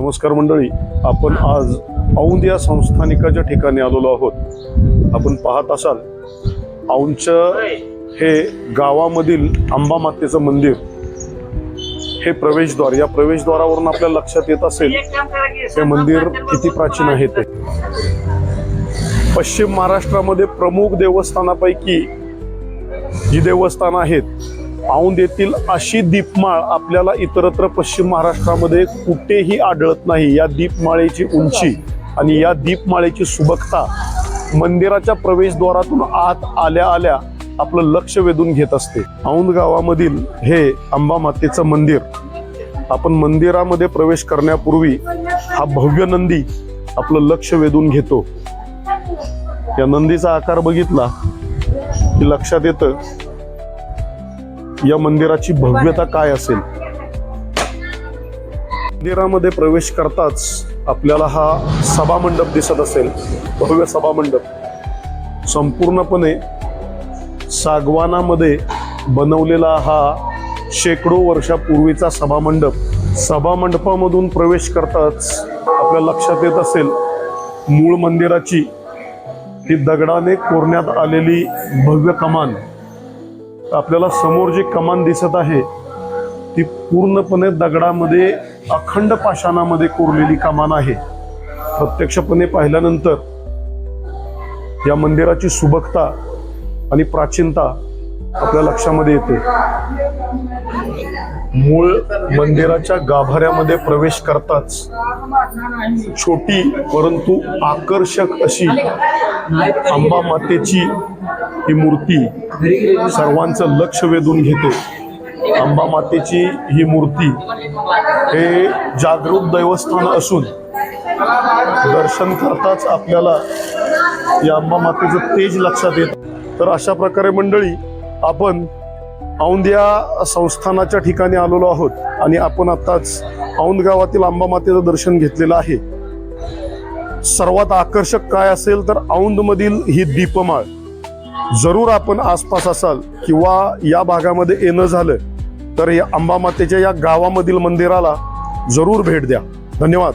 नमस्कार मंडळी आपण आज औंध या संस्थानिकाच्या ठिकाणी आलेलो आहोत. आपण पाहत असाल औंधचं हे गावामधील अंबा मातेचं मंदिर. हे प्रवेशद्वार या प्रवेशद्वारावरून आपल्या लक्षात येत असेल हे मंदिर किती प्राचीन आहे ते. पश्चिम महाराष्ट्रामध्ये प्रमुख देवस्थानापैकी जी देवस्थानं आहेत पाहून देतील अशी दीपमाळ आपल्याला इतरत्र पश्चिम महाराष्ट्रामध्ये कुठेही आढळत नाही. या दीपमाळेची उंची आणि या दीपमाळेची सुबकता मंदिराच्या प्रवेशद्वारातून आत आल्या आल्या आपलं लक्ष वेधून घेत असते. औंध गावामधील हे अंबा मातेचं मंदिर आपण मंदिरामध्ये प्रवेश करण्यापूर्वी हा भव्य नंदी आपलं लक्ष वेधून घेतो. या नंदीचा आकार बघितला की लक्षात येतं या मंदिराची भव्यता काय असेल? मंदिरामध्ये प्रवेश करताच आपल्याला हा सभा मंडप दिसत असेल भव्य सभा मंडप संपूर्णपणे सागवानामध्ये बनवलेला हा शेकडो वर्षापूर्वीचा सभा मंडप सभा मंडपामधून प्रवेश करताच आपल्या लक्षात येत असेल मूळ मंदिराची ही दगडाने कोरण्यात आलेली भव्य कमान. आपल्याला समोर जी कमान दिसत आहे ती पूर्णपणे दगडामध्ये अखंड पाषाणामध्ये कोरलेली कमान आहे. प्रत्यक्षपणे पाहिल्यानंतर या मंदिराची सुबकता आणि प्राचीनता आपल्या लक्षामध्ये येते. मूळ मंदिराच्या गाभाऱ्यामध्ये प्रवेश करताच छोटी परंतु आकर्षक अशी अंबा मातेची ही मूर्ती सर्वांचं लक्ष वेधून घेते. अंबा मातेची ही मूर्ती हे जागरूक दैवस्थान असून दर्शन करताच आपल्याला या अंबा मातेचं तेज लक्षात येत. तर अशा प्रकारे मंडळी आपण औंध या संस्थानाच्या ठिकाणी आलेलो आहोत आणि आपण आताच औंध गावातील अंबा मातेचं दर्शन घेतलेलं आहे. सर्वात आकर्षक काय असेल तर औंदमधील ही दीपमाळ. जरूर आपण आसपास असाल किंवा या भागामध्ये येणं झालं तर या अंबामातेच्या या गावामधील मंदिराला जरूर भेट द्या. धन्यवाद.